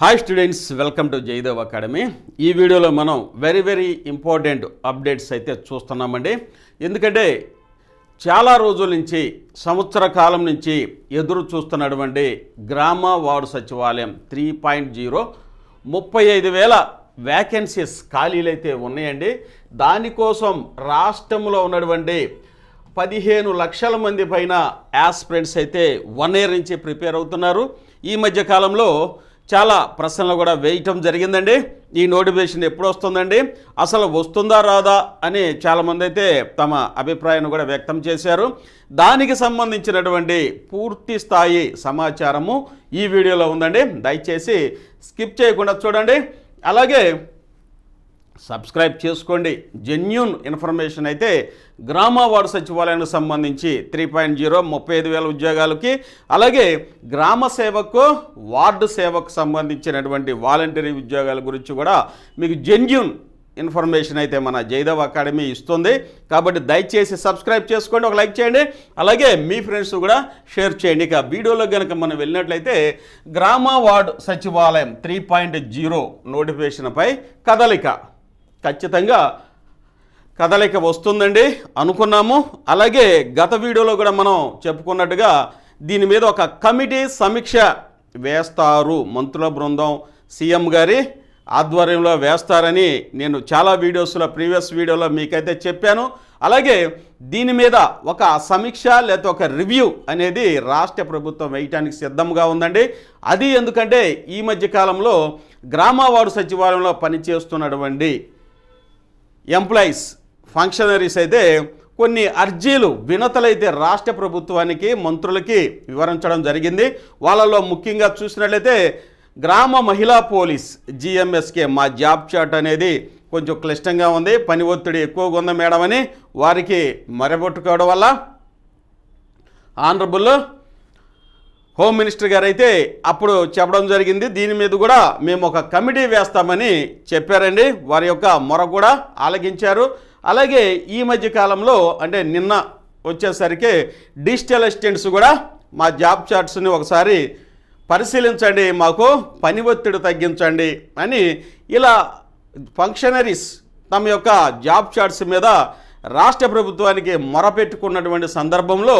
Hi students welcome to Jayadev academy ఈ వీడియోలో మనం వెరీ వెరీ ఇంపార్టెంట్ అప్డేట్స్ అయితే చూస్తున్నామండి. ఎందుకంటే చాలా రోజుల నుంచి సంవత్సర కాలం నుంచి ఎదురు చూస్తున్నటువంటి గ్రామ వార్డు సచివాలయం త్రీ పాయింట్ జీరో ముప్పై ఐదు వేల వ్యాకెన్సీస్ ఖాళీలు అయితే ఉన్నాయండి. దానికోసం రాష్ట్రంలో ఉన్నటువంటి పదిహేను లక్షల మంది పైన యాస్పిరెంట్స్ అయితే వన్ ఇయర్ నుంచి ప్రిపేర్ అవుతున్నారు. ఈ మధ్య కాలంలో చాలా ప్రశ్నలు కూడా వేయటం జరిగిందండి. ఈ నోటిఫికేషన్ ఎప్పుడు వస్తుందండి? అసలు వస్తుందా రాదా అని చాలామంది అయితే తమ అభిప్రాయాన్ని కూడా వ్యక్తం చేశారు. దానికి సంబంధించినటువంటి పూర్తి స్థాయి సమాచారము ఈ వీడియోలో ఉందండి. దయచేసి స్కిప్ చేయకుండా చూడండి. అలాగే సబ్స్క్రైబ్ చేసుకోండి. జెన్యున్ ఇన్ఫర్మేషన్ అయితే గ్రామ వార్డు సచివాలయానికి సంబంధించి త్రీ పాయింట్ జీరో ముప్పై ఐదు వేల ఉద్యోగాలకి అలాగే గ్రామ సేవకు వార్డు సేవకు సంబంధించినటువంటి వాలంటరీ ఉద్యోగాల గురించి కూడా మీకు జెన్యున్ ఇన్ఫర్మేషన్ అయితే మన జైదవ్ అకాడమీ ఇస్తుంది. కాబట్టి దయచేసి సబ్స్క్రైబ్ చేసుకోండి ఒక లైక్ చేయండి. అలాగే మీ ఫ్రెండ్స్ కూడా షేర్ చేయండి. ఇక వీడియోలో కనుక మనం వెళ్ళినట్లయితే గ్రామ వార్డు సచివాలయం త్రీ పాయింట్ జీరో నోటిఫికేషన్పై కదలిక. ఖచ్చితంగా కదలిక వస్తుందండి అనుకున్నాము. అలాగే గత వీడియోలో కూడా మనం చెప్పుకున్నట్టుగా దీని మీద ఒక కమిటీ సమీక్ష వేస్తారు మంత్రుల బృందం సీఎం గారి ఆధ్వర్యంలో వేస్తారని నేను చాలా వీడియోస్లో ప్రీవియస్ వీడియోలో మీకైతే చెప్పాను. అలాగే దీని మీద ఒక సమీక్ష లేదా ఒక రివ్యూ అనేది రాష్ట్ర ప్రభుత్వం వేయటానికి సిద్ధంగా ఉందండి. అది ఎందుకంటే ఈ మధ్య కాలంలో గ్రామ సచివాలయంలో పనిచేస్తున్నటువంటి ఎంప్లాయీస్ ఫంక్షనరీస్ అయితే కొన్ని అర్జీలు వినతలైతే రాష్ట్ర ప్రభుత్వానికి మంత్రులకి వివరించడం జరిగింది. వాళ్ళలో ముఖ్యంగా చూసినట్లయితే గ్రామ మహిళా పోలీస్ జిఎంఎస్కే మా జాబ్ చాట్ అనేది కొంచెం క్లిష్టంగా ఉంది. పని ఒత్తిడి ఎక్కువగా ఉంది మేడం అని వారికి మరబొట్టుకోవడం వల్ల ఆనరబుల్ హోమ్ మినిస్టర్ గారు అయితే అప్పుడు చెప్పడం జరిగింది. దీని మీద కూడా మేము ఒక కమిటీ వేస్తామని చెప్పారండి. వారి యొక్క మొర కూడా ఆలగించారు అలాగే ఈ మధ్య కాలంలో అంటే నిన్న వచ్చేసరికి డిజిటల్ అసిస్టెంట్స్ కూడా మా జాబ్ చార్ట్స్ని ఒకసారి పరిశీలించండి మాకు పని ఒత్తిడి తగ్గించండి అని ఇలా ఫంక్షనరీస్ తమ యొక్క జాబ్ చార్ట్స్ మీద రాష్ట్ర ప్రభుత్వానికి మొరపెట్టుకున్నటువంటి సందర్భంలో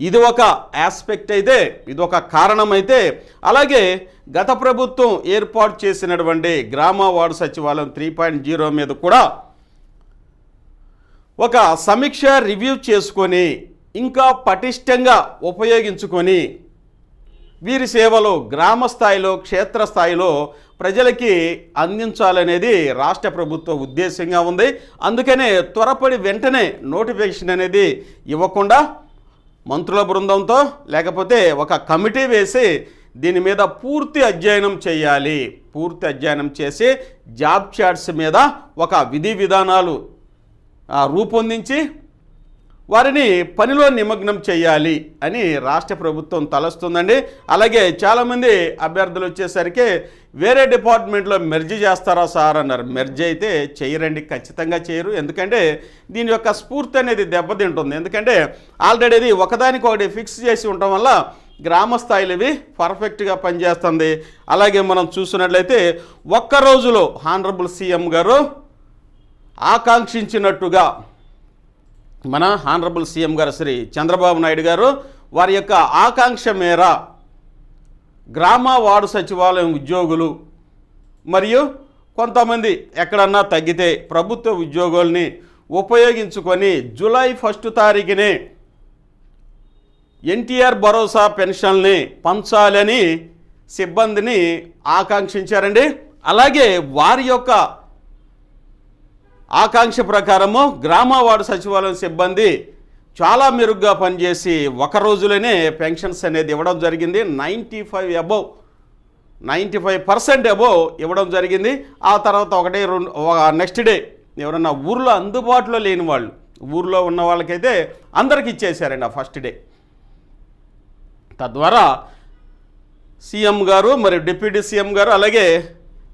ఇది ఒక ఆస్పెక్ట్ అయితే ఇది ఒక కారణం అయితే అలాగే గత ప్రభుత్వం ఏర్పాటు చేసినటువంటి గ్రామ వార్డు సచివాలయం త్రీ పాయింట్ జీరో మీద కూడా ఒక సమీక్ష రివ్యూ చేసుకొని ఇంకా పటిష్టంగా ఉపయోగించుకొని వీరి సేవలు గ్రామ స్థాయిలో క్షేత్రస్థాయిలో ప్రజలకి అందించాలనేది రాష్ట్ర ప్రభుత్వ ఉద్దేశంగా ఉంది. అందుకనే త్వరపడి వెంటనే నోటిఫికేషన్ అనేది ఇవ్వకుండా మంత్రుల బృందంతో లేకపోతే ఒక కమిటీ వేసి దీని మీద పూర్తి అధ్యయనం చేయాలి. పూర్తి అధ్యయనం చేసి జాబ్ చార్ట్స్ మీద ఒక విధి విధానాలు రూపొందించి వారిని పనిలో నిమగ్నం చేయాలి అని రాష్ట్ర ప్రభుత్వం తలస్తుందండి. అలాగే చాలామంది అభ్యర్థులు వచ్చేసరికి వేరే డిపార్ట్మెంట్లో మెర్జ్ చేస్తారా సార్ అన్నారు. మెర్జ్ అయితే చేయరండి ఖచ్చితంగా చేయరు. ఎందుకంటే దీని యొక్క స్ఫూర్తి అనేది దెబ్బతింటుంది. ఎందుకంటే ఆల్రెడీ ఇది ఒకదానికొకటి ఫిక్స్ చేసి ఉండటం వల్ల గ్రామ స్థాయిలో ఇవి పర్ఫెక్ట్గా పనిచేస్తుంది. అలాగే మనం చూసినట్లయితే ఒక్క రోజులో హానరబుల్ సీఎం గారు ఆకాంక్షించినట్టుగా మన హానరబుల్ సీఎం గారు శ్రీ చంద్రబాబు నాయుడు గారు వారి యొక్క ఆకాంక్ష మేర గ్రామ వార్డు సచివాలయం ఉద్యోగులు మరియు కొంతమంది ఎక్కడన్నా తగ్గితే ప్రభుత్వ ఉద్యోగుల్ని ఉపయోగించుకొని జూలై ఫస్ట్ తారీఖునే ఎన్టీఆర్ భరోసా పెన్షన్ని పంచాలని సిబ్బందిని ఆకాంక్షించారండి. అలాగే వారి యొక్క ఆకాంక్ష ప్రకారము గ్రామ వార్డు సచివాలయం సిబ్బంది చాలా మెరుగ్గా పనిచేసి ఒక రోజులోనే పెన్షన్స్ అనేది ఇవ్వడం జరిగింది. Ninety five above ninety five percent above ఇవ్వడం జరిగింది. ఆ తర్వాత ఒకటే రెండు నెక్స్ట్ డే ఎవరన్నా ఊర్లో అందుబాటులో లేని వాళ్ళు ఊర్లో ఉన్న వాళ్ళకైతే అందరికి ఇచ్చేశారండి ఆ ఫస్ట్ డే. తద్వారా సీఎం గారు మరియు డిప్యూటీ సీఎం గారు అలాగే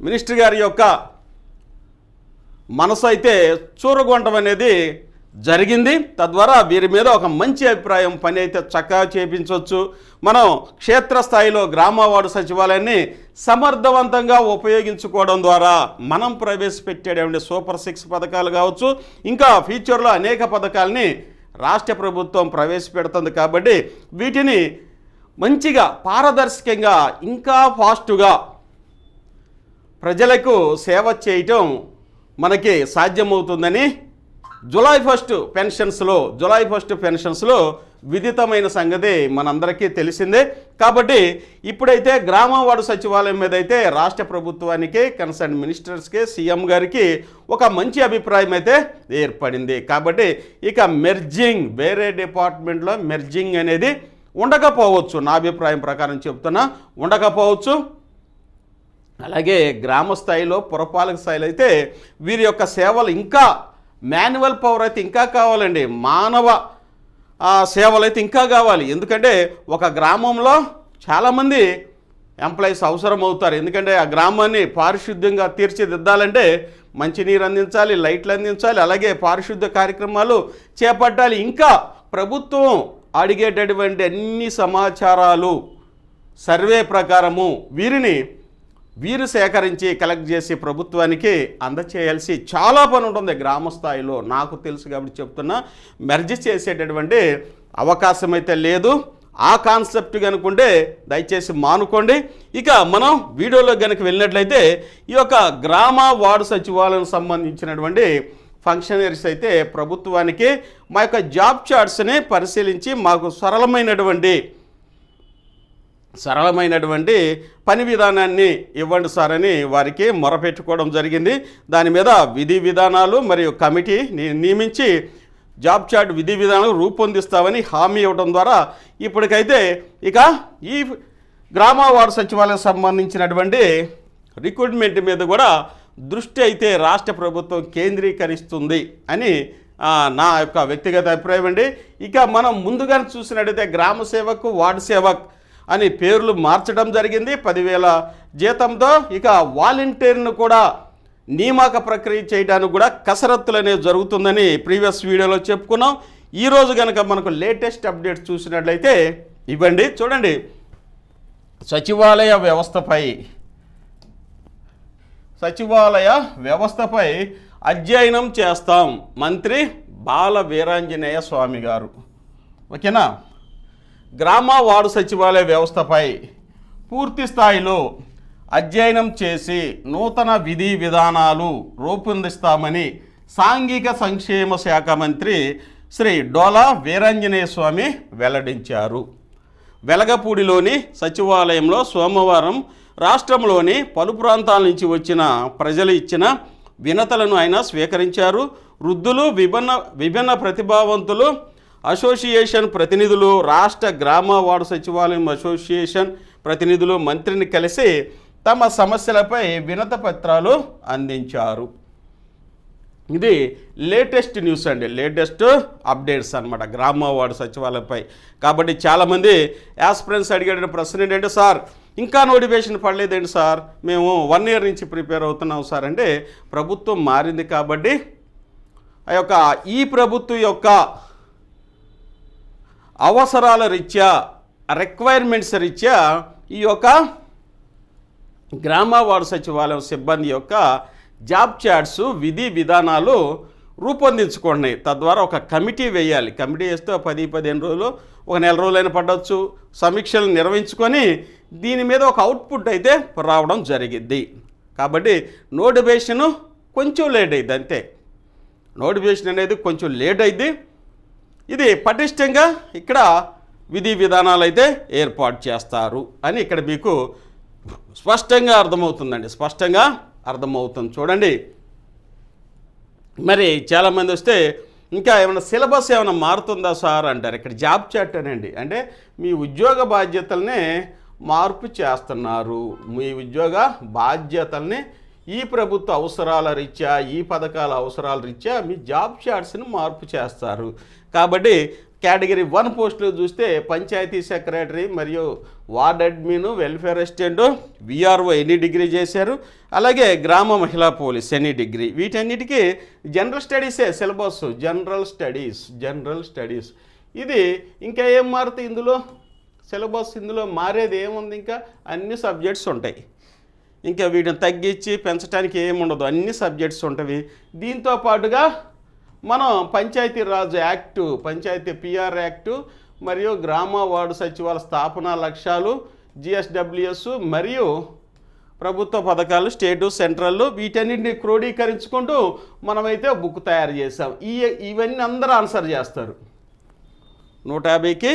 మినిస్టర్ గారి యొక్క మనసు అయితే చూరగొంటం అనేది జరిగింది. తద్వారా వీరి మీద ఒక మంచి అభిప్రాయం పని అయితే చక్కగా చేపించవచ్చు. మనం క్షేత్రస్థాయిలో గ్రామ వార్డు సచివాలయాన్ని సమర్థవంతంగా ఉపయోగించుకోవడం ద్వారా మనం ప్రవేశపెట్టేటువంటి సూపర్ సిక్స్ పథకాలు కావచ్చు ఇంకా ఫ్యూచర్లో అనేక పథకాలని రాష్ట్ర ప్రభుత్వం ప్రవేశపెడుతుంది కాబట్టి వీటిని మంచిగా పారదర్శకంగా ఇంకా ఫాస్టుగా ప్రజలకు సేవ చేయటం మనకి సాధ్యమవుతుందని జులై ఫస్ట్ పెన్షన్స్లో జులై ఫస్ట్ పెన్షన్స్లో విదితమైన సంగతి మనందరికీ తెలిసిందే. కాబట్టి ఇప్పుడైతే గ్రామ వార్డు సచివాలయం మీద అయితే రాష్ట్ర ప్రభుత్వానికి కన్సర్న్ మినిస్టర్స్కి సీఎం గారికి ఒక మంచి అభిప్రాయం అయితే ఏర్పడింది. కాబట్టి ఇక మెర్జింగ్ వేరే డిపార్ట్మెంట్లో మెర్జింగ్ అనేది ఉండకపోవచ్చు. నా అభిప్రాయం ప్రకారం చెప్తున్నా ఉండకపోవచ్చు. అలాగే గ్రామ స్థాయిలో పురపాలక స్థాయిలో అయితే వీరి యొక్క సేవలు ఇంకా మాన్యువల్ పవర్ అయితే ఇంకా కావాలండి. మానవ సేవలు అయితే ఇంకా కావాలి. ఎందుకంటే ఒక గ్రామంలో చాలామంది ఎంప్లాయీస్ అవసరం అవుతారు ఎందుకంటే ఆ గ్రామాన్ని పారిశుద్ధ్యంగా తీర్చిదిద్దాలంటే మంచినీరు అందించాలి లైట్లు అందించాలి అలాగే పారిశుద్ధ్య కార్యక్రమాలు చేపట్టాలి. ఇంకా ప్రభుత్వం అడిగేటటువంటి అన్ని సమాచారాలు సర్వే ప్రకారము వీరిని వీరు సేకరించి కలెక్ట్ చేసి ప్రభుత్వానికి అందచేయాల్సి చాలా పని ఉంటుంది గ్రామ స్థాయిలో. నాకు తెలుసు కాబట్టి చెప్తున్నా. మెర్జ్ చేసేటటువంటి అవకాశం అయితే లేదు. ఆ కాన్సెప్ట్ కనుకుంటే దయచేసి మానుకోండి. ఇక మనం వీడియోలో కనుక వెళ్ళినట్లయితే ఈ యొక్క గ్రామ వార్డు సచివాలయం సంబంధించినటువంటి ఫంక్షనరీస్ అయితే ప్రభుత్వానికి మా యొక్క జాబ్ చార్ట్స్ని పరిశీలించి మాకు సరళమైనటువంటి సరళమైనటువంటి పని విధానాన్ని ఇవ్వండి సార్ అని వారికి మొరపెట్టుకోవడం జరిగింది. దాని మీద విధి విధానాలు మరియు కమిటీ నియమించి జాబ్ చార్ట్ విధి విధానాలు రూపొందిస్తామని హామీ ఇవ్వడం ద్వారా ఇప్పటికైతే ఇక ఈ గ్రామ వార్డు సచివాలయం సంబంధించినటువంటి రిక్రూట్మెంట్ మీద కూడా దృష్టి అయితే రాష్ట్ర ప్రభుత్వం కేంద్రీకరిస్తుంది అని నా యొక్క వ్యక్తిగత అభిప్రాయం అండి. ఇక మనం ముందుగానే చూసినట్టయితే గ్రామ సేవకు వార్డు సేవకు అని పేర్లు మార్చడం జరిగింది. పదివేల జీతంతో ఇక వాలంటీర్ను కూడా నియామక ప్రక్రియ చేయడానికి కూడా కసరత్తులు అనేవి జరుగుతుందని ప్రీవియస్ వీడియోలో చెప్పుకున్నాం. ఈరోజు కనుక మనకు లేటెస్ట్ అప్డేట్ చూసినట్లయితే ఇవ్వండి చూడండి. సచివాలయ వ్యవస్థపై సచివాలయ వ్యవస్థపై అధ్యయనం చేస్తాం మంత్రి బాల వీరాంజనేయ స్వామి గారు. ఓకేనా? గ్రామ వార్డు సచివాలయ వ్యవస్థపై పూర్తి స్థాయిలో అధ్యయనం చేసి నూతన విధి విధానాలు రూపొందిస్తామని సాంఘిక సంక్షేమ శాఖ మంత్రి శ్రీ డోలా వీరాంజనేయ స్వామి వెల్లడించారు. వెలగపూడిలోని సచివాలయంలో సోమవారం రాష్ట్రంలోని పలు ప్రాంతాల నుంచి వచ్చిన ప్రజలు ఇచ్చిన వినతలను ఆయన స్వీకరించారు. వృద్ధులు విభిన్న విభిన్న ప్రతిభావంతులు అసోసియేషన్ ప్రతినిధులు రాష్ట్ర గ్రామ వార్డు సచివాలయం అసోసియేషన్ ప్రతినిధులు మంత్రిని కలిసి తమ సమస్యలపై వినత పత్రాలు అందించారు. ఇది లేటెస్ట్ న్యూస్ అండి. లేటెస్ట్ అప్డేట్స్ అనమాట గ్రామ వార్డు సచివాలయంపై. కాబట్టి చాలామంది యాస్పిరెంట్స్ అడిగేట ప్రశ్న ఏంటంటే సార్ ఇంకా నోటిఫికేషన్ పడలేదండి సార్? మేము వన్ ఇయర్ నుంచి ప్రిపేర్ అవుతున్నాం సార్. అంటే ప్రభుత్వం మారింది కాబట్టి ఆ యొక్క ఈ ప్రభుత్వం యొక్క అవసరాల రీత్యా రిక్వైర్మెంట్స్ రీత్యా ఈ యొక్క గ్రామ వార్డు సచివాలయం సిబ్బంది యొక్క జాబ్ చాట్స్ విధి విధానాలు రూపొందించుకోండి తద్వారా ఒక కమిటీ వేయాలి. కమిటీ వేస్తే పది పదిహేను రోజులు ఒక నెల రోజులైనా పడవచ్చు. సమీక్షలు నిర్వహించుకొని దీని మీద ఒక అవుట్పుట్ అయితే రావడం జరిగింది. కాబట్టి నోటిఫికేషన్ కొంచెం లేట్ అయింది అంతే. నోటిఫికేషన్ అనేది కొంచెం లేట్ అయింది. ఇది పటిష్టంగా ఇక్కడ విధి విధానాలు అయితే ఏర్పాటు చేస్తారు అని ఇక్కడ మీకు స్పష్టంగా అర్థమవుతుందండి. స్పష్టంగా అర్థమవుతుంది. చూడండి. మరి చాలామంది వస్తే ఇంకా ఏమైనా సిలబస్ ఏమైనా మారుతుందా సార్ అంటారు. ఇక్కడ జాబ్ చాట్ అనండి. అంటే మీ ఉద్యోగ బాధ్యతలనే మార్పు చేస్తున్నారు. మీ ఉద్యోగ బాధ్యతల్ని ఈ ప్రభుత్వ అవసరాల రీత్యా ఈ పథకాల అవసరాల రీత్యా మీ జాబ్ చాట్స్ని మార్పు చేస్తారు. కాబట్టి కేటగిరీ వన్ పోస్టులు చూస్తే పంచాయతీ సెక్రటరీ మరియు ward admin welfare assistant VRO ఎన్ని డిగ్రీ చేశారు అలాగే గ్రామ మహిళా పోలీస్ ఎన్ని డిగ్రీ. వీటన్నిటికీ general స్టడీసే syllabus. General studies general studies. ఇది ఇంకా ఏం మారుతుంది ఇందులో? సిలబస్ ఇందులో మారేది ఏముంది ఇంకా? అన్ని సబ్జెక్ట్స్ ఉంటాయి. ఇంకా వీటిని తగ్గించి పెంచడానికి ఏముండదు. అన్ని సబ్జెక్ట్స్ ఉంటాయి దీంతో పాటుగా మనం panchayat raj act panchayat PR act మరియు గ్రామ వార్డు సచివాల స్థాపన లక్ష్యాలు జిఎస్డబ్ల్యూఎస్ మరియు ప్రభుత్వ పథకాలు స్టేటు సెంట్రల్ వీటన్నిటిని క్రోడీకరించుకుంటూ మనమైతే బుక్ తయారు చేసాం ఈ ఇవన్నీ అందరూ ఆన్సర్ చేస్తారు. నూట యాభైకి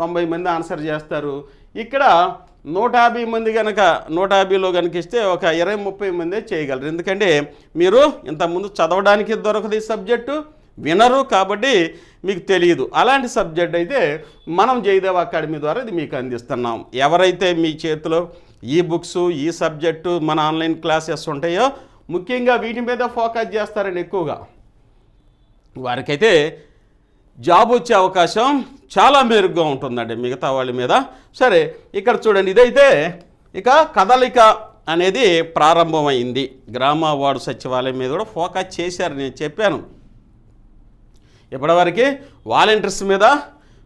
తొంభై మంది ఆన్సర్ చేస్తారు. ఇక్కడ నూట యాభై మంది కనుక నూట యాభైలో కనుక ఇస్తే ఒక ఇరవై ముప్పై మందే చేయగలరు. ఎందుకంటే మీరు ఇంతకుముందు చదవడానికి దొరకదు ఈ సబ్జెక్టు వినరు కాబట్టి మీకు తెలియదు. అలాంటి సబ్జెక్ట్ అయితే మనం జయదేవ్ అకాడమీ ద్వారా ఇది మీకు అందిస్తున్నాం. ఎవరైతే మీ చేతిలో ఈ బుక్స్ ఈ సబ్జెక్టు మన ఆన్లైన్ క్లాసెస్ ఉంటాయో ముఖ్యంగా వీటి మీద ఫోకస్ చేస్తారండి ఎక్కువగా. వారికైతే జాబ్ వచ్చే అవకాశం చాలా మెరుగ్గా ఉంటుందండి మిగతా వాళ్ళ మీద. సరే ఇక్కడ చూడండి ఇదైతే ఇక కదలిక అనేది ప్రారంభమైంది. గ్రామ వార్డు సచివాలయం మీద కూడా ఫోకస్ చేశారు నేను చెప్పాను. ఇప్పటివరకు వాలంటీర్స్ మీద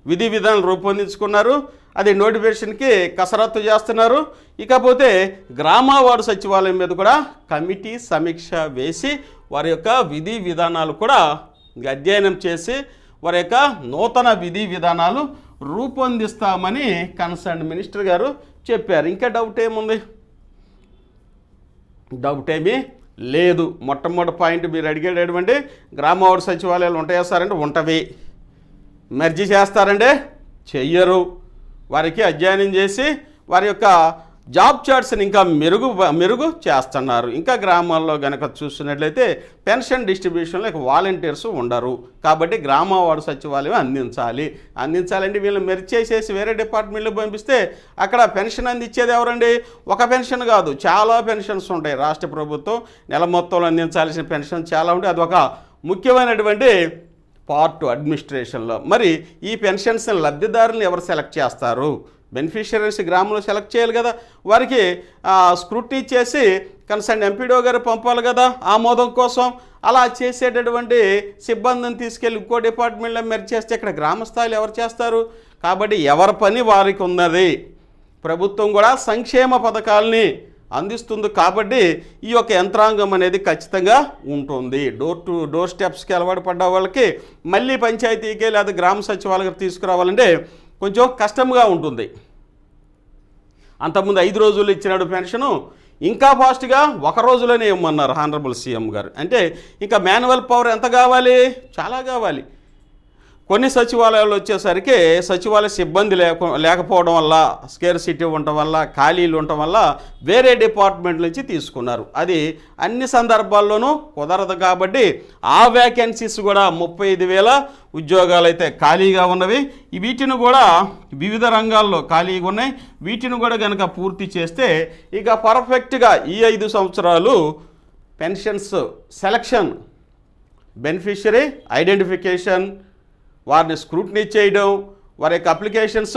విధి విధానాలు రూపొందించుకున్నారు. అది నోటిఫికేషన్కి కసరత్తు చేస్తున్నారు. ఇకపోతే గ్రామ వార్డు సచివాలయం మీద కూడా కమిటీ సమీక్ష వేసి వారి యొక్క విధి విధానాలు కూడా అధ్యయనం చేసి వారి యొక్క నూతన విధి విధానాలు రూపొందిస్తామని కన్సర్న్ మినిస్టర్ గారు చెప్పారు. ఇంకా డౌట్ ఏముంది? డౌట్ ఏమీ లేదు. మొట్టమొదటి పాయింట్ మీరు అడిగేటటువంటి గ్రామవార్డు సచివాలయాలు ఉంటాయా సార్ అంటే ఉంటవి. మెర్జీ చేస్తారంటే చెయ్యరు. వారికి అధ్యయనం చేసి వారి యొక్క జాబ్ చార్ట్స్ని ఇంకా మెరుగు మెరుగు చేస్తున్నారు. ఇంకా గ్రామాల్లో కనుక చూసినట్లయితే పెన్షన్ డిస్ట్రిబ్యూషన్లో వాలంటీర్స్ ఉండరు. కాబట్టి గ్రామ వార్డు సచివాలయం అందించాలి. అందించాలంటే వీళ్ళు మెరిచేసేసి వేరే డిపార్ట్మెంట్లో పంపిస్తే అక్కడ పెన్షన్ అందించేది ఎవరండి? ఒక పెన్షన్ కాదు చాలా పెన్షన్స్ ఉంటాయి. రాష్ట్ర ప్రభుత్వం నెల మొత్తంలో అందించాల్సిన పెన్షన్ చాలా ఉంటాయి. అది ఒక ముఖ్యమైనటువంటి పార్ట్ అడ్మినిస్ట్రేషన్లో. మరి ఈ పెన్షన్స్ని లబ్ధిదారులను ఎవరు సెలెక్ట్ చేస్తారు? బెనిఫిషియరీస్ గ్రామంలో సెలెక్ట్ చేయాలి కదా. వారికి స్క్రూటీ చేసి కన్సర్న్ ఎంపీడో గారు పంపాలి కదా ఆమోదం కోసం. అలా చేసేటటువంటి సిబ్బందిని తీసుకెళ్ళి ఇంకో డిపార్ట్మెంట్లో మెరి చేస్తే ఇక్కడ గ్రామ స్థాయిలో ఎవరు చేస్తారు? కాబట్టి ఎవరి పని వారికి ఉన్నది. ప్రభుత్వం కూడా సంక్షేమ పథకాలని అందిస్తుంది కాబట్టి ఈ యొక్క యంత్రాంగం అనేది ఖచ్చితంగా ఉంటుంది. డోర్ టు డోర్ స్టెప్స్కి అలవాటు పడ్డ వాళ్ళకి మళ్ళీ పంచాయతీకి లేదా గ్రామ సచివాలయం తీసుకురావాలంటే కొంచెం కష్టంగా ఉంటుంది. అంతకుముందు ఐదు రోజులు ఇచ్చినాడు పెన్షను ఇంకా ఫాస్ట్గా ఒక రోజులోనే ఇవ్వమన్నారు హానరబుల్ సీఎం గారు. అంటే ఇంకా మాన్యువల్ పవర్ ఎంత కావాలి? చాలా కావాలి. కొన్ని సచివాలయాలు వచ్చేసరికి సచివాలయ సిబ్బంది లేక లేకపోవడం వల్ల స్కేర్ సిటీ ఉండటం వల్ల ఖాళీలు ఉండటం వల్ల వేరే డిపార్ట్మెంట్ నుంచి తీసుకున్నారు. అది అన్ని సందర్భాల్లోనూ కుదరదు కాబట్టి ఆ వ్యాకెన్సీస్ కూడా ముప్పై ఐదు వేల ఉద్యోగాలు అయితే ఖాళీగా ఉన్నవి. వీటిని కూడా వివిధ రంగాల్లో ఖాళీగా ఉన్నాయి. వీటిని కూడా కనుక పూర్తి చేస్తే ఇక పర్ఫెక్ట్గా ఈ ఐదు సంవత్సరాలు పెన్షన్స్ సెలక్షన్ బెనిఫిషరీ ఐడెంటిఫికేషన్ వారిని స్క్రూటినీ చేయడం వారి యొక్క అప్లికేషన్స్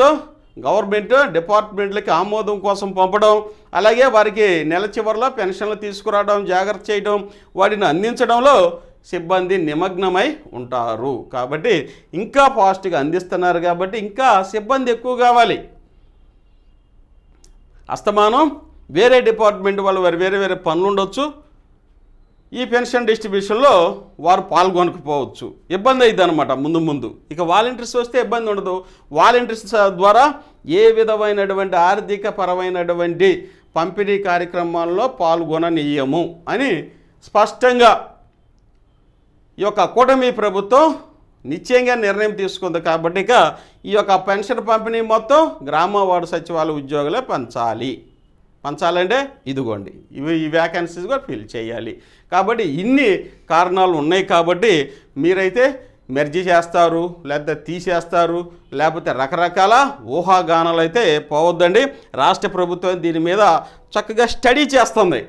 గవర్నమెంట్ డిపార్ట్మెంట్లకి ఆమోదం కోసం పంపడం అలాగే వారికి నెల చివరిలో పెన్షన్లు తీసుకురావడం జాగ్రత్త చేయడం వాటిని అందించడంలో సిబ్బంది నిమగ్నమై ఉంటారు. కాబట్టి ఇంకా ఫాస్ట్గా అందిస్తున్నారు కాబట్టి ఇంకా సిబ్బంది ఎక్కువ కావాలి. అస్తమానం వేరే డిపార్ట్మెంట్ వాళ్ళు వారి వేరే వేరే పనులు ఉండొచ్చు. ఈ పెన్షన్ డిస్ట్రిబ్యూషన్లో వారు పాల్గొనకపోవచ్చు. ఇబ్బంది అయింది అనమాట ముందు ముందు. ఇక వాలంటీర్స్ వస్తే ఇబ్బంది ఉండదు. వాలంటీర్స్ ద్వారా ఏ విధమైనటువంటి ఆర్థిక పరమైనటువంటి పంపిణీ కార్యక్రమాల్లో పాల్గొననీయము అని స్పష్టంగా ఈ యొక్క కూటమి ప్రభుత్వం నిశ్చయంగా నిర్ణయం తీసుకుంది కాబట్టి ఇక ఈ యొక్క పెన్షన్ పంపిణీ మొత్తం గ్రామ వార్డు సచివాలయ ఉద్యోగులే పంచాలి. పంచాలంటే ఇదిగోండి. ఇవి ఈ వ్యాకెన్సీస్ కూడా ఫిల్ చేయాలి. కాబట్టి ఇన్ని కారణాలు ఉన్నాయి కాబట్టి మీరైతే మెర్జీ చేస్తారు లేకపోతే తీసేస్తారు లేకపోతే రకరకాల ఊహాగానాలు అయితే పోవద్దండి. రాష్ట్ర ప్రభుత్వం దీని మీద చక్కగా స్టడీ చేస్తుంది.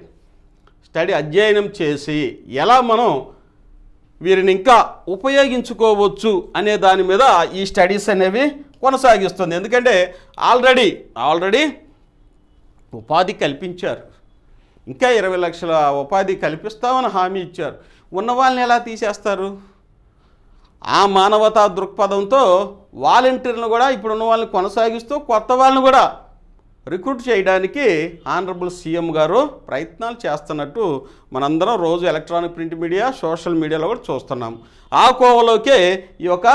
స్టడీ అధ్యయనం చేసి ఎలా మనం వీరిని ఇంకా ఉపయోగించుకోవచ్చు అనే దాని మీద ఈ స్టడీస్ అనేవి కొనసాగిస్తుంది. ఎందుకంటే ఆల్రెడీ ఆల్రెడీ ఉపాధి కల్పించారు. ఇంకా ఇరవై లక్షల ఉపాధి కల్పిస్తామని హామీ ఇచ్చారు. ఉన్న వాళ్ళని ఎలా తీసేస్తారు? ఆ మానవతా దృక్పథంతో వాలంటీర్లను కూడా ఇప్పుడున్న వాళ్ళని కొనసాగిస్తూ కొత్త వాళ్ళని కూడా రిక్రూట్ చేయడానికి ఆనరబుల్ సీఎం గారు ప్రయత్నాలు చేస్తున్నట్టు మనందరం రోజు ఎలక్ట్రానిక్ ప్రింట్ మీడియా సోషల్ మీడియాలో కూడా చూస్తున్నాం. ఆ కోవలోకే ఈ యొక్క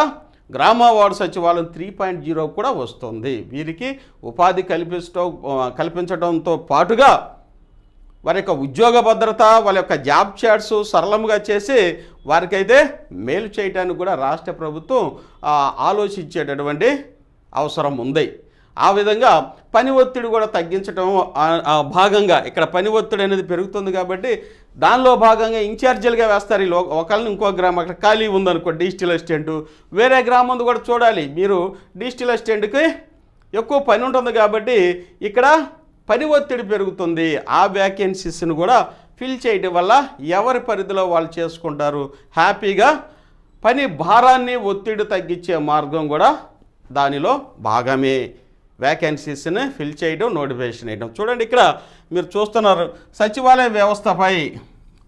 గ్రామ వార్డు సచివాలయం త్రీ పాయింట్ జీరో కూడా వస్తుంది. వీరికి ఉపాధి కల్పిస్తూ కల్పించడంతో పాటుగా వారి యొక్క ఉద్యోగ భద్రత వాళ్ళ యొక్క జాబ్ చాట్స్ సరళంగా చేసి వారికైతే మేలు చేయడానికి కూడా రాష్ట్ర ప్రభుత్వం ఆలోచించేటటువంటి అవసరం ఉంది. ఆ విధంగా పని ఒత్తిడి కూడా తగ్గించడం భాగంగా ఇక్కడ పని ఒత్తిడి అనేది పెరుగుతుంది కాబట్టి దానిలో భాగంగా ఇన్ఛార్జీలుగా వేస్తారు. ఈ ఒకళ్ళని ఇంకో గ్రామం అక్కడ ఖాళీ ఉందనుకో డిజిటల్ అసిస్టెంట్. వేరే గ్రామం కూడా చూడాలి. మీరు డిజిటల్ అసిస్టెంట్కి ఎక్కువ పని ఉంటుంది కాబట్టి ఇక్కడ పని ఒత్తిడి పెరుగుతుంది. ఆ వ్యాకెన్సీస్ని కూడా ఫిల్ చేయడం వల్ల ఎవరి పరిధిలో వాళ్ళు చేసుకుంటారు? హ్యాపీగా పని భారాన్ని ఒత్తిడి తగ్గించే మార్గం కూడా దానిలో భాగమే. వ్యాకెన్సీస్ని ఫిల్ చేయడం నోటిఫికేషన్ వేయడం. చూడండి ఇక్కడ మీరు చూస్తున్నారు సచివాలయ వ్యవస్థపై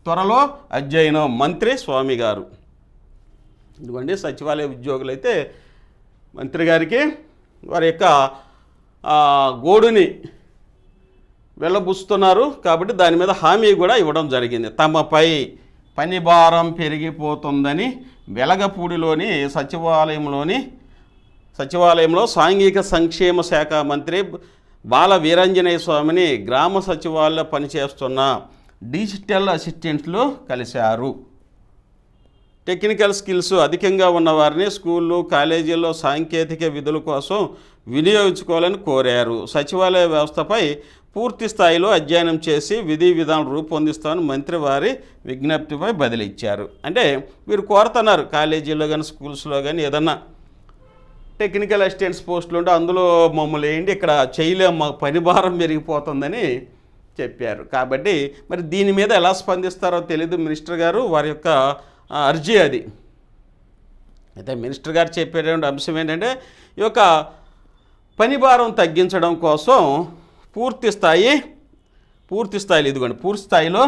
త్వరలో అధ్యయనం మంత్రి స్వామి గారు. ఇదిగోండి సచివాలయ ఉద్యోగులు అయితే మంత్రి గారికి వారి యొక్క గోడుని వెళ్ళబుస్తున్నారు కాబట్టి దాని మీద హామీ కూడా ఇవ్వడం జరిగింది. తమపై పని భారం పెరిగిపోతుందని వెలగపూడిలోని సచివాలయంలోని సచివాలయంలో సాంఘిక సంక్షేమ శాఖ మంత్రి బాల వీరంజనేయ స్వామిని గ్రామ సచివాలయంలో పనిచేస్తున్న డిజిటల్ అసిస్టెంట్లు కలిశారు. టెక్నికల్ స్కిల్స్ అధికంగా ఉన్నవారిని స్కూళ్ళు కాలేజీల్లో సాంకేతిక విధుల కోసం వినియోగించుకోవాలని కోరారు. సచివాలయ వ్యవస్థపై పూర్తి స్థాయిలో అధ్యయనం చేసి విధి విధానం రూపొందిస్తామని మంత్రి వారి విజ్ఞప్తిపై బదిలిచ్చారు అంటే వీరు కోరుతున్నారు కాలేజీలో కానీ స్కూల్స్లో కానీ ఏదన్నా టెక్నికల్ అసిస్టెంట్స్ పోస్టులు ఉంటే అందులో మమ్మల్ని ఏంటి ఇక్కడ చేయలేము మాకు పని భారం పెరిగిపోతుందని చెప్పారు. కాబట్టి మరి దీని మీద ఎలా స్పందిస్తారో తెలియదు మినిస్టర్ గారు వారి యొక్క అర్జీ అది. అయితే మినిస్టర్ గారు చెప్పేటువంటి అంశం ఏంటంటే ఈ యొక్క పని భారం తగ్గించడం కోసం పూర్తి స్థాయి పూర్తి స్థాయిలో ఇదిగోండి పూర్తి స్థాయిలో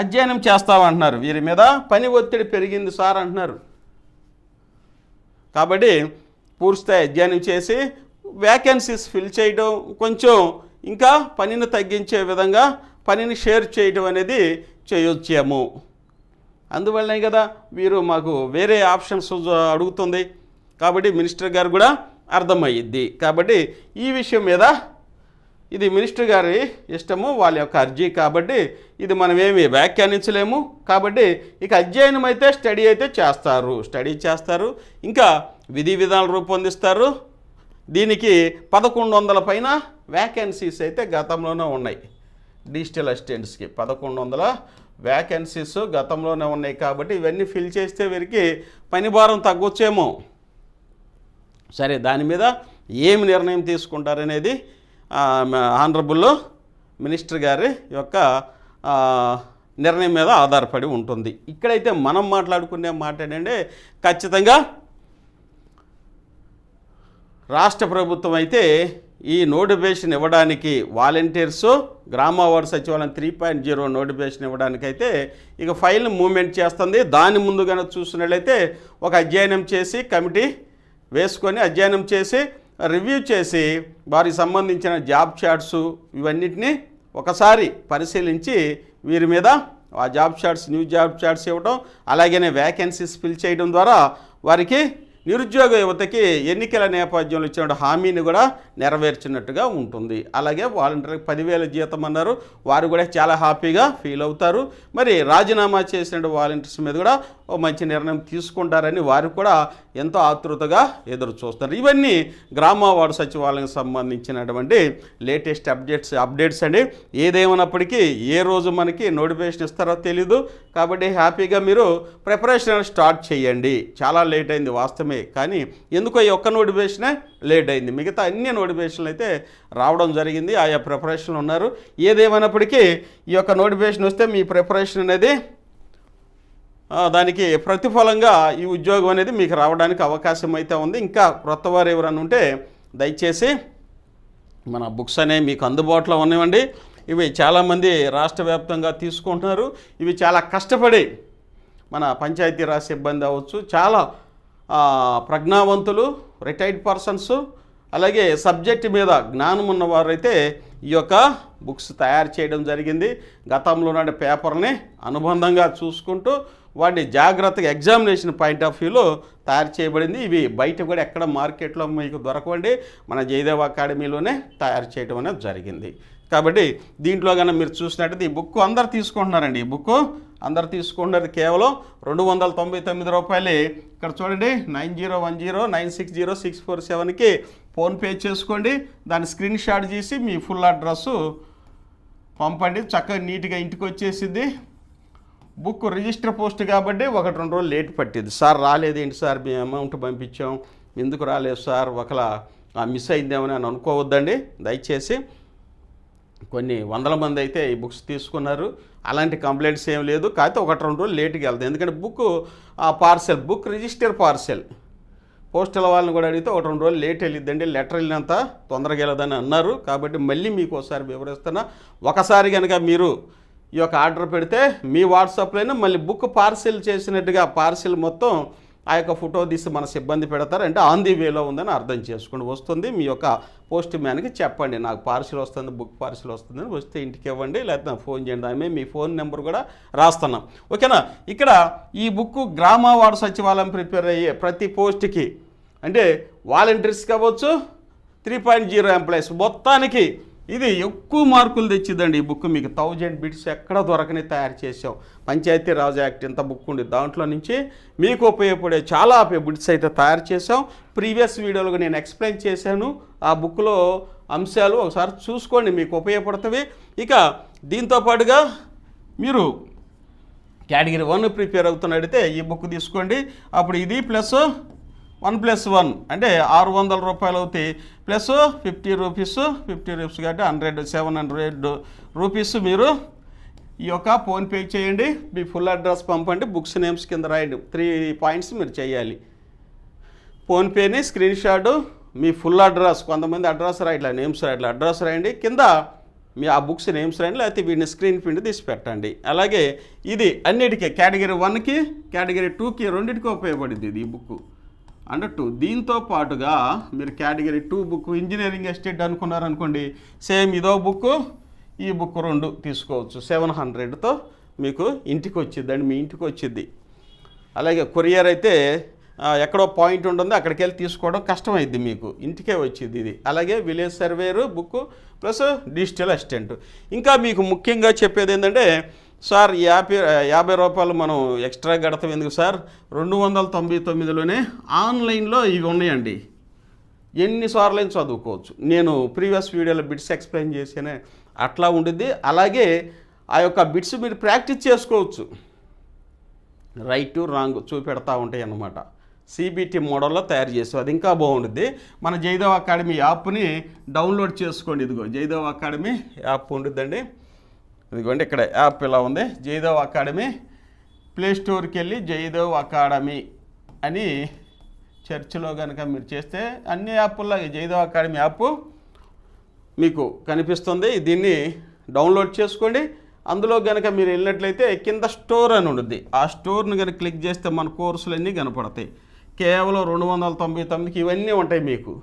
అధ్యయనం చేస్తామంటున్నారు. వీరి మీద పని ఒత్తిడి పెరిగింది సార్ అంటున్నారు. కాబట్టి పూర్తిస్థాయి అధ్యయనం చేసి వ్యాకెన్సీస్ ఫిల్ చేయడం కొంచెం ఇంకా పనిని తగ్గించే విధంగా పనిని షేర్ చేయడం అనేది చేయొచ్చాము. అందువల్లనే కదా వీరు మాకు వేరే ఆప్షన్స్ అడుగుతుంది. కాబట్టి మినిస్టర్ గారు కూడా అర్థమయ్యిద్ది. కాబట్టి ఈ విషయం మీద ఇది మినిస్టర్ గారి ఇష్టము వాళ్ళ యొక్క అర్జీ. కాబట్టి ఇది మనం ఏమి వ్యాఖ్యానించలేము. కాబట్టి ఇక అధ్యయనం అయితే స్టడీ అయితే చేస్తారు. స్టడీ చేస్తారు. ఇంకా విధి విధానాలు రూపొందిస్తారు. దీనికి పదకొండు వందల పైన వ్యాకెన్సీస్ అయితే గతంలోనే ఉన్నాయి. డిజిటల్ అసిస్టెంట్స్కి పదకొండు వందల వ్యాకెన్సీస్ గతంలోనే ఉన్నాయి కాబట్టి ఇవన్నీ ఫిల్ చేస్తే వీరికి పని భారం తగ్గొచ్చేమో. సరే దాని మీద ఏమి నిర్ణయం తీసుకుంటారనేది ఆనరబుల్ మినిస్టర్ గారి యొక్క నిర్ణయం మీద ఆధారపడి ఉంటుంది. ఇక్కడైతే మనం మాట్లాడుకునే మాట ఏంటంటే ఖచ్చితంగా రాష్ట్ర ప్రభుత్వం అయితే ఈ నోటిఫికేషన్ ఇవ్వడానికి వాలంటీర్స్ గ్రామ వార్డు సచివాలయం త్రీ పాయింట్ జీరో నోటిఫికేషన్ ఇవ్వడానికైతే ఇక ఫైల్ మూమెంట్ చేస్తుంది. దాని ముందు కనుక చూసినట్లయితే ఒక అధ్యయనం చేసి కమిటీ వేసుకొని అధ్యయనం చేసి రివ్యూ చేసి వారికి సంబంధించిన జాబ్ చార్ట్స్ ఇవన్నిటిని ఒకసారి పరిశీలించి వీరి మీద ఆ job charts new job charts ఇవ్వడం అలాగనే వ్యాకెన్సీస్ ఫిల్ చేయడం ద్వారా వారికి నిరుద్యోగ యువతకి ఎన్నికల నేపథ్యంలో ఇచ్చిన హామీని కూడా నెరవేర్చినట్టుగా ఉంటుంది. అలాగే వాలంటీర్లకు పదివేల జీతం అన్నారు. వారు కూడా చాలా హ్యాపీగా ఫీల్ అవుతారు. మరి రాజీనామా చేసిన వాలంటీర్స్ మీద కూడా ఓ మంచి నిర్ణయం తీసుకుంటారని వారు కూడా ఎంతో ఆతృతగా ఎదురు చూస్తారు ఇవన్నీ గ్రామ వార్డు సచివాలయం సంబంధించినటువంటి లేటెస్ట్ అప్డేట్స్ అప్డేట్స్ అండి. ఏదేమన్నప్పటికీ ఏ రోజు మనకి నోటిఫికేషన్ ఇస్తారో తెలీదు. కాబట్టి హ్యాపీగా మీరు ప్రిపరేషన్ స్టార్ట్ చేయండి. చాలా లేట్ అయింది వాస్తవమే. కానీ ఎందుకో ఈ ఒక్క నోటిఫికేషనే లేట్ అయింది. మిగతా అన్ని నోటిఫికేషన్లు అయితే రావడం జరిగింది. ఆయా ప్రిపరేషన్లు ఉన్నారు. ఏదేమైనప్పటికీ ఈ యొక్క నోటిఫికేషన్ వస్తే మీ ప్రిపరేషన్ అనేది దానికి ప్రతిఫలంగా ఈ ఉద్యోగం అనేది మీకు రావడానికి అవకాశం అయితే ఉంది. ఇంకా క్రొత్త వారు ఎవరైనా ఉంటే దయచేసి మన బుక్స్ అనేవి మీకు అందుబాటులో ఉన్నాయండి ఇవి చాలామంది రాష్ట్ర వ్యాప్తంగా తీసుకుంటున్నారు. ఇవి చాలా కష్టపడి మన పంచాయతీరాజ్ సిబ్బంది అవ్వచ్చు. చాలా ప్రజ్ఞావంతులు రిటైర్డ్ పర్సన్స్ అలాగే సబ్జెక్ట్ మీద జ్ఞానం ఉన్నవారైతే ఈ యొక్క బుక్స్ తయారు చేయడం జరిగింది. గతంలో నాటి పేపర్ని అనుబంధంగా చూసుకుంటూ వాటిని జాగ్రత్తగా ఎగ్జామినేషన్ పాయింట్ ఆఫ్ వ్యూలో తయారు చేయబడింది. ఇవి బయట కూడా ఎక్కడ మార్కెట్లో మీకు దొరకవండి. మన జయదేవ్ అకాడమీలోనే తయారు చేయడం అనేది జరిగింది. కాబట్టి దీంట్లో కన్నా మీరు చూసినట్టయితే ఈ బుక్ అందరు తీసుకుంటున్నారండి. ఈ బుక్ అందరు తీసుకున్నది కేవలం రెండు వందల తొంభై తొమ్మిది రూపాయలే. ఇక్కడ చూడండి nine zero one zero nine six zero six four సెవెన్కి ఫోన్పే చేసుకోండి. దాన్ని స్క్రీన్ షాట్ చేసి మీ ఫుల్ అడ్రస్సు పంపండి. చక్కగా నీట్గా ఇంటికి వచ్చేసింది బుక్ రిజిస్టర్ పోస్ట్ కాబట్టి ఒకటి రెండు రోజులు లేట్ పట్టింది సార్ రాలేదేంటి సార్? మీ అమౌంట్ పంపించాం. ఎందుకు రాలేదు సార్? ఒకలా మిస్ అయిందేమని అని అనుకోవద్దండి. దయచేసి కొన్ని వందల మంది అయితే ఈ బుక్స్ తీసుకున్నారు. అలాంటి కంప్లైంట్స్ ఏం లేదు. కాకపోతే ఒకటి రెండు రోజులు లేట్గా వెళ్తాయి ఎందుకంటే book parcel book register parcel postal వాళ్ళని కూడా అడిగితే ఒక రెండు రోజులు లేట్ వెళ్ళిద్దండి. లెటర్ వెళ్ళినంత తొందరగా వెళ్ళదని అన్నారు. కాబట్టి మళ్ళీ మీకు ఒకసారి వివరిస్తున్నా. ఒకసారి కనుక మీరు ఈ యొక్క ఆర్డర్ పెడితే మీ వాట్సాప్లోనే మళ్ళీ బుక్ పార్సిల్ చేసినట్టుగా పార్సిల్ మొత్తం ఆ యొక్క ఫోటో తీసి మన సిబ్బంది పెడతారు అంటే ఆన్ ది వేలో ఉందని అర్థం చేసుకోండి వస్తుంది. మీ యొక్క పోస్ట్ మ్యాన్కి చెప్పండి. నాకు పార్సిల్ వస్తుంది బుక్ పార్సిల్ వస్తుందని వస్తే ఇంటికి ఇవ్వండి లేకపోతే ఫోన్ చేయండి. దాని మీ ఫోన్ నెంబర్ కూడా రాస్తున్నాం. ఓకేనా? ఇక్కడ ఈ బుక్ గ్రామ వార్డు సచివాలయం ప్రిపేర్ అయ్యే ప్రతి పోస్ట్కి అంటే వాలంటీర్స్ కావచ్చు త్రీ పాయింట్ జీరో ఎంప్లాయీస్. మొత్తానికి ఇది ఎక్కువ మార్కులు తెచ్చిద్దండి ఈ బుక్. మీకు థౌజండ్ బిట్స్ ఎక్కడ దొరకని తయారు చేసాం పంచాయతీ రాజ్ యాక్ట్ ఇంత బుక్ ఉంది. దాంట్లో నుంచి మీకు ఉపయోగపడే చాలా బిట్స్ అయితే తయారు చేసాం ప్రీవియస్ వీడియోలో నేను ఎక్స్ప్లెయిన్ చేశాను. ఆ బుక్లో అంశాలు ఒకసారి చూసుకోండి మీకు ఉపయోగపడుతుంది ఇక దీంతో పాటుగా మీరు కేటగిరీ వన్ ప్రిపేర్ అవుతున్నట్టయితే ఈ బుక్ తీసుకోండి. అప్పుడు ఇది ప్లస్ వన్ ప్లస్ వన్ అంటే ఆరు వందల రూపాయలు అవుతాయి. Plus fifty rupees fifty rupees కాబట్టి హండ్రెడ్ సెవెన్ హండ్రెడ్ రూపీస్ మీరు ఈ యొక్క ఫోన్పే చేయండి. మీ ఫుల్ అడ్రస్ పంపండి. బుక్స్ నేమ్స్ కింద రాయండి. త్రీ పాయింట్స్ మీరు చేయాలి. ఫోన్పేని స్క్రీన్ షాట్ మీ ఫుల్ అడ్రస్ కొంతమంది అడ్రస్ రాయట్లే నేమ్స్ రాయట్లే అడ్రస్ రాయండి. కింద మీ ఆ బుక్స్ నేమ్స్ రాయండి. లేకపోతే వీడిని స్క్రీన్ ప్రింట్ తీసి పెట్టండి. అలాగే ఇది అన్నిటికీ కేటగిరీ వన్కి కేటగిరీ టూకి రెండింటికి ఉపయోగపడింది ఇది ఈ బుక్ అన్నట్టు టూ దీంతో పాటుగా మీరు category two book engineering estate అనుకున్నారనుకోండి same ఇదో బుక్ ఈ బుక్ రెండు తీసుకోవచ్చు. సెవెన్ హండ్రెడ్తో మీకు ఇంటికి వచ్చిద్దండి మీ ఇంటికి వచ్చిద్ది. అలాగే కొరియర్ అయితే ఎక్కడో పాయింట్ ఉంటుందో అక్కడికి వెళ్ళి తీసుకోవడం కష్టమైద్ది మీకు. ఇంటికే వచ్చింది ఇది. అలాగే village surveyor book plus digital assistant. ఇంకా మీకు ముఖ్యంగా చెప్పేది ఏంటంటే సార్ యాభై యాభై రూపాయలు మనం ఎక్స్ట్రా గడతాం ఎందుకు సార్? రెండు వందల తొంభై తొమ్మిదిలోనే ఆన్లైన్లో ఇవి ఉన్నాయండి. ఎన్నిసార్లు అయినా చదువుకోవచ్చు. నేను ప్రీవియస్ వీడియోలో బిట్స్ ఎక్స్ప్లెయిన్ చేసేనే అట్లా ఉండిద్ది. అలాగే ఆ యొక్క బిట్స్ మీరు ప్రాక్టీస్ చేసుకోవచ్చు. రైట్ రాంగ్ చూపెడతా ఉంటాయి అన్నమాట సిబిటి మోడల్లో తయారు చేసాం అది ఇంకా బాగుంటుంది మన జైదవ్ అకాడమీ యాప్ని డౌన్లోడ్ చేసుకోండి. ఇదిగో జైదవ్ అకాడమీ యాప్ ఉండిద్దండి. ఇదిగోండి ఇక్కడ యాప్ ఇలా ఉంది. జైదేవ్ అకాడమీ. ప్లే స్టోర్కి వెళ్ళి జైదేవ్ అకాడమీ అని చర్చిలో కనుక మీరు చేస్తే అన్ని యాప్ల్లో జయదేవ్ జైదేవ్ అకాడమీ యాప్ మీకు కనిపిస్తుంది. దీన్ని డౌన్లోడ్ చేసుకోండి. అందులో కనుక మీరు వెళ్ళినట్లయితే కింద స్టోర్ అని ఉంటుంది ఆ స్టోర్ని కనుక క్లిక్ చేస్తే మన కోర్సులన్నీ కనపడతాయి. కేవలం రెండు వందల తొంభై తొమ్మిదికి ఇవన్నీ ఉంటాయి మీకు.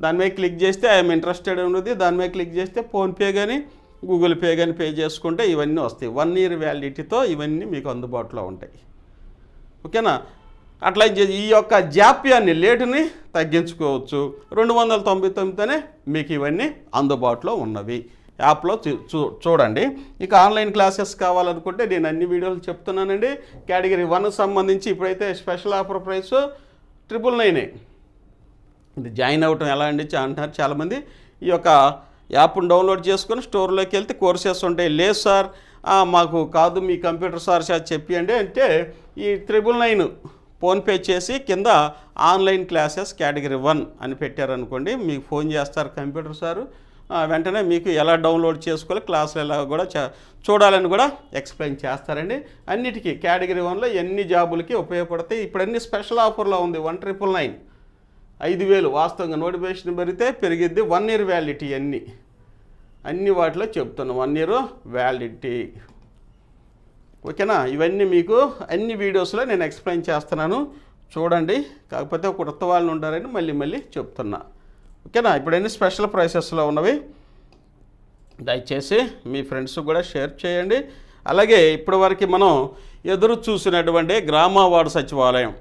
దాని మీద క్లిక్ చేస్తే ఐఎమ్ ఇంట్రెస్టెడ్ ఉన్నది దాని మీద క్లిక్ చేస్తే ఫోన్పే కానీ గూగుల్ పే కానీ పే చేసుకుంటే ఇవన్నీ వస్తాయి. వన్ ఇయర్ వ్యాలిడిటీతో ఇవన్నీ మీకు అందుబాటులో ఉంటాయి. ఓకేనా? అట్లా ఈ యొక్క జాప్యాన్ని లేటుని తగ్గించుకోవచ్చు. రెండు వందల తొంభై తొమ్మిదితోనే మీకు ఇవన్నీ అందుబాటులో ఉన్నవి. యాప్లో చూ- చూ- చూడండి. ఇక ఆన్లైన్ క్లాసెస్ కావాలనుకుంటే నేను అన్ని వీడియోలు చెప్తున్నానండి. కేటగిరీ వన్ సంబంధించి ఇప్పుడైతే స్పెషల్ ఆఫర్ ప్రైస్ ట్రిపుల్ నైనే. ఇది జాయిన్ అవ్వటం ఎలా అండి చా- అంటున్నారు చాలామంది. ఈ యొక్క యాప్ను డౌన్లోడ్ చేసుకొని స్టోర్లోకి వెళ్తే కోర్సెస్ ఉంటాయి. లేదు సార్ మాకు కాదు మీ కంప్యూటర్ సార్ సార్ చెప్పియండి అంటే ఈ త్రిబుల్ నైన్ ఫోన్పే చేసి కింద ఆన్లైన్ క్లాసెస్ కేటగిరీ వన్ అని పెట్టారనుకోండి మీకు ఫోన్ చేస్తారు కంప్యూటర్ సారు వెంటనే మీకు ఎలా డౌన్లోడ్ చేసుకోవాలి క్లాసులు ఎలా కూడా చూడాలని కూడా ఎక్స్ప్లెయిన్ చేస్తారండి. అన్నిటికీ కేటగిరీ వన్లో ఎన్ని జాబులకి ఉపయోగపడతాయి ఇప్పుడు అన్ని స్పెషల్ ఆఫర్లో ఉంది వన్ ట్రిపుల్ నైన్ ఐదు వేలు వాస్తవంగా నోటిఫికేషన్ పెరిగితే పెరిగిద్ది వన్ ఇయర్ వ్యాలిడిటీ అన్నీ. అన్ని వాటిలో చెప్తున్నాను వన్ ఇయర్ వ్యాలిడిటీ. ఓకేనా? ఇవన్నీ మీకు అన్ని వీడియోస్లో నేను ఎక్స్ప్లెయిన్ చేస్తున్నాను. చూడండి. కాకపోతే ఒక కొత్త వాళ్ళు ఉండారని మళ్ళీ మళ్ళీ చెప్తున్నా. ఓకేనా? ఇప్పుడు అన్ని స్పెషల్ ప్రైసెస్లో ఉన్నవి? దయచేసి మీ ఫ్రెండ్స్ కూడా షేర్ చేయండి. అలాగే ఇప్పటివరకు మనం ఎదురు చూసినటువంటి గ్రామ వార్డు సచివాలయం.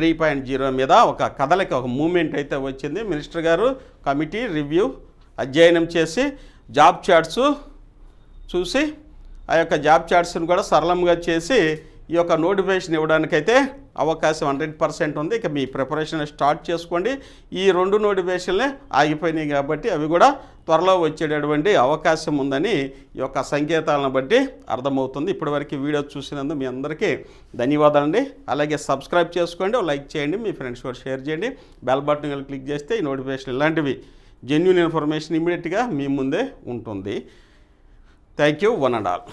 త్రీ పాయింట్ జీరో మీద ఒక కథలకి ఒక మూమెంట్ అయితే వచ్చింది. మినిస్టర్ గారు కమిటీ రివ్యూ అధ్యయనం చేసి జాబ్ చార్ట్స్ చూసి ఆ యొక్క జాబ్ చార్ట్స్ని కూడా సరళంగా చేసి ఈ యొక్క నోటిఫికేషన్ ఇవ్వడానికైతే అవకాశం హండ్రెడ్ పర్సెంట్ ఉంది. ఇక మీ ప్రిపరేషన్ స్టార్ట్ చేసుకోండి. ఈ రెండు నోటిఫికేషన్లే ఆగిపోయినాయి కాబట్టి అవి కూడా త్వరలో వచ్చేటటువంటి అవకాశం ఉందని ఈ యొక్క సంకేతాలను బట్టి అర్థమవుతుంది. ఇప్పటివరకు వీడియో చూసినందుకు మీ అందరికీ ధన్యవాదాలండి. అలాగే సబ్స్క్రైబ్ చేసుకోండి లైక్ చేయండి మీ ఫ్రెండ్స్ కూడా షేర్ చేయండి. బెల్ బటన్ క్లిక్ చేస్తే ఈ నోటిఫికేషన్ ఇలాంటివి జెన్యున్ ఇన్ఫర్మేషన్ ఇమీడియట్గా మీ ముందే ఉంటుంది. Thank you one and all.